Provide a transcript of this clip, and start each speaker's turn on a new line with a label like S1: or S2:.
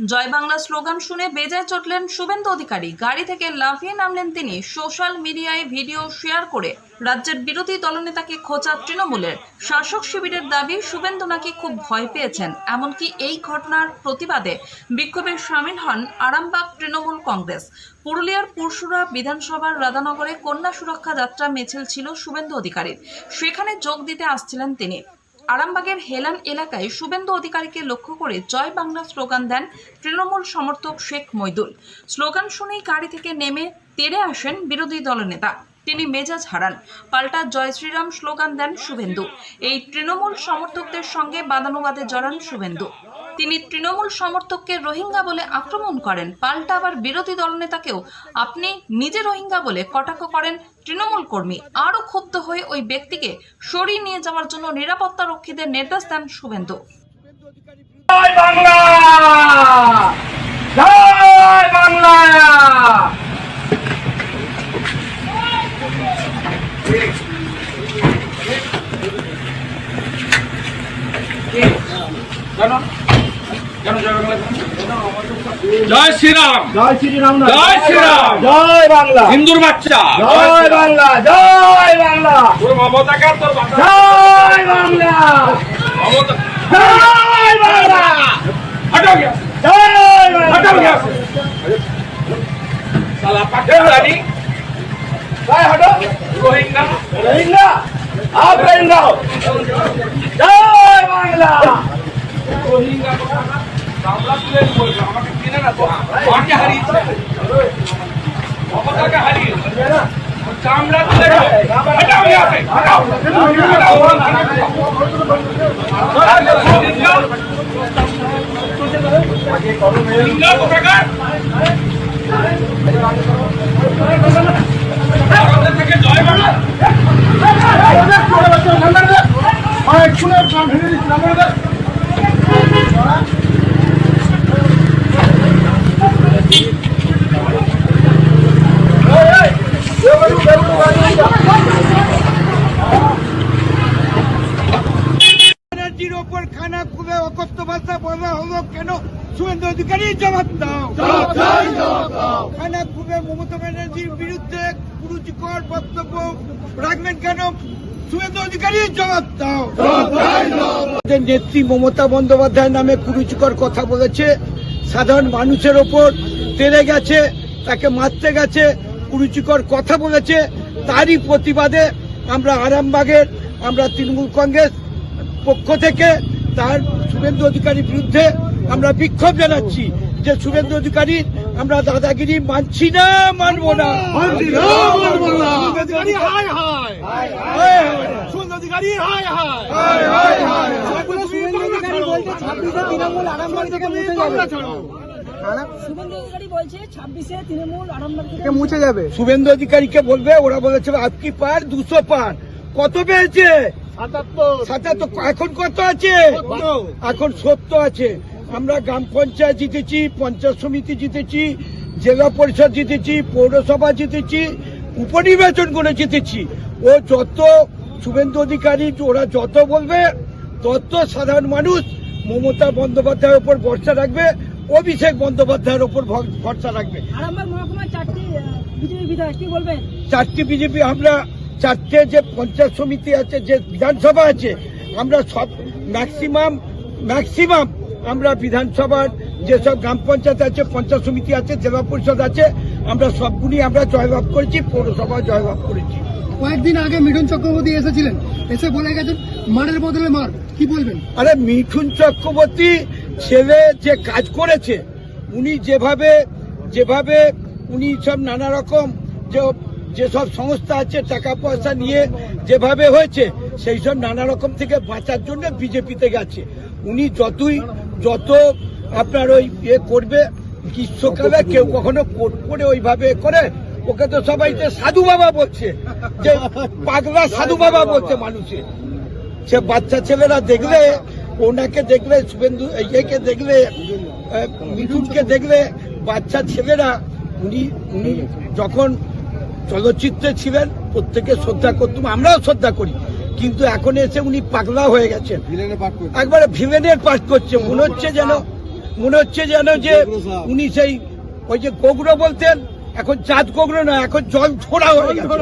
S1: জয় Bangla slogan শুনে বেজায় চটলেন শুভেন্দু অধিকারী। গাড়ি থেকে লাফিয়ে নামলেন তিনি। সোশ্যাল মিডিয়ায় ভিডিও শেয়ার করে রাজ্যের বিরোধী দলনেতাকে খোঁচা তৃণমূলের। শাসক শিবিরের দাবি, শুভেন্দু নাকি খুব ভয় পেয়েছেন। এমনকি এই ঘটনার প্রতিবাদে বিক্ষোভে সামিল হন আরামবাগ তৃণমূল কংগ্রেস। পুরুলিয়ার পুরসুরা বিধানসভার রাধানগরে কন্যা সুরক্ষা যাত্রা মিছিল ছিল শুভেন্দু অধিকারীর। সেখানে যোগ দিতে আসছিলেন তিনি। আরামবাগের হেলান এলাকায় শুভেন্দু অধিকারীকে লক্ষ্য করে জয় বাংলা স্লোগান দেন তৃণমূল সমর্থক শেখ মৈদুল স্লোগান শুনেই গাড়ি থেকে নেমে তেরে আসেন বিরোধী দলনেতা তিনি মেজাজ হারান। পাল্টা জয় শ্রীরাম স্লোগান দেন শুভেন্দু। এই তৃণমূল সমর্থকদের সঙ্গে বাদানুবাদে জড়ান শুভেন্দু। তিনি তৃণমূল সমর্থককে রোহিঙ্গা বলে আক্রমণ করেন, পাল্টা আবার বিরোধী দলনেতাকেও আপনি নিজে রোহিঙ্গা বলে কটাক্ষ করেন। তৃণমূল কর্মী আরও ক্ষুব্ধ হয়ে ওই ব্যক্তিকে সরিয়ে নিয়ে যাওয়ার জন্য নিরাপত্তা রক্ষীদের নির্দেশ দেন শুভেন্দু।
S2: বাংলা! জয়
S3: শ্রীরাম।
S2: জয় শ্রীরাম
S3: জয় শ্রীরাম।
S2: জয় বাংলা।
S3: হিন্দুর বাচ্চা।
S2: জয় বাংলা। জয় বাংলা।
S3: তোর মমতা কার তোর
S2: জয় বাংলা।
S3: মমতা
S2: জয় বাংলা।
S3: হটাও গিয়া।
S2: জয় বাংলা।
S3: রোহিঙ্গা।
S2: রোহিঙ্গা। আপ
S3: রোহিঙ্গা আমাকে চিনে না তো। আমাকে হারিয়েছে মমতাকে হারিয়েছে চামড়া তুলে হটাও গিয়া হটাও হটাও হটাও কোথাকার ভারতের থেকে জয় বাংলা
S4: ব্যানার্জির ওপর খানা খুলে ভাষা বলা হলো কেন শুভেন্দু অধিকারী জবাব দাও। খানা খুলে মমতা ব্যানার্জির বিরুদ্ধে কুরুচিকর বক্তব্য রাখবেন কেন? শুভেন্দু অধিকারী জবাব দাও। আমাদের নেত্রী মমতা বন্দ্যোপাধ্যায় নামে কুরুচিকর কথা বলেছে। সাধারণ মানুষের ওপর তেড়ে গেছে তাকে মারতে গেছে কুরুচিকর কথা বলেছে। তারই প্রতিবাদে আমরা আরামবাগের আমরা তৃণমূল কংগ্রেস পক্ষ থেকে তার শুভেন্দু অধিকারীর বিরুদ্ধে আমরা বিক্ষোভ জানাচ্ছি। যে শুভেন্দু অধিকারী আমরা দাদাগিরি মানছি না মানবো না। শুভেন্দু অধিকারীকে বলবে ওরা বলেছে আপকি পার দুশো পার। কত পেয়েছে? সাতাত্তর। এখন কত আছে? এখন সত্য আছে। আমরা গ্রাম পঞ্চায়েত জিতেছি পঞ্চায়েত সমিতি জিতেছি জেলা পরিষদ জিতেছি পৌরসভা জিতেছি উপনির্বাচন করে জিতেছি। ও যত শুভেন্দু অধিকারী ওরা যত বলবে তত সাধারণ মানুষ মমতা বন্দ্যোপাধ্যায়ের উপর ভরসা রাখবে অভিষেক বন্দ্যোপাধ্যায়ের ওপর ভরসা রাখবে।
S5: চারটি বিজেপি
S4: আমরা চারটে যে পঞ্চায়েত সমিতি আছে যে বিধানসভা আছে আমরা সব ম্যাক্সিমাম ম্যাক্সিমাম আমরা বিধানসভার যেসব গ্রাম পঞ্চায়েত আছে পঞ্চায়েত সমিতি আছে জেলা পরিষদ আছে আমরা সবগুলি আমরা জয়লাভ করেছি পৌরসভা জয়লাভ করেছি।
S6: কয়েকদিন আগে মিঠুন চক্রবর্তী এসেছিলেন এসে বলে গেছেন মারের বদলে মার কি বলবেন?
S4: আরে মিঠুন চক্রবর্তী ছেলে যে কাজ করেছে উনি যেভাবে যেভাবে উনি সব নানা রকম যে যেসব সংস্থা আছে টাকা পয়সা নিয়ে যেভাবে হয়েছে সেই সব নানা রকম থেকে বাঁচার জন্য বিজেপিতে গেছে। উনি যতই, যত আপনার ওই ইয়ে করবে, গ্রীষ্মকালে কেউ কখনো কোট করে ওইভাবে করে, ওকে তো সবাই তো সাধু বাবা বলছে, যে পাগলা সাধু বাবা বলছে মানুষের সে বাচ্চা ছেলেরা দেখলে, ওনাকে দেখলে, শুভেন্দু ইয়েকে দেখলে মিঠুনকে দেখলে, বাচ্চা ছেলেরা, উনি উনি যখন চলচ্চিত্রে ছিলেন প্রত্যেকে শ্রদ্ধা করতাম আমরাও শ্রদ্ধা করি। কিন্তু এখন এসে উনি পাগলা হয়ে গেছেন। একবারে ভিলেনের পাঠ করছে। মনে হচ্ছে যেন মনে হচ্ছে যেন যে উনি সেই ওই যে গোগড়ো বলতেন এখন চাঁদ গোগড়ো না এখন জল ছোড়া হয়ে গেছে।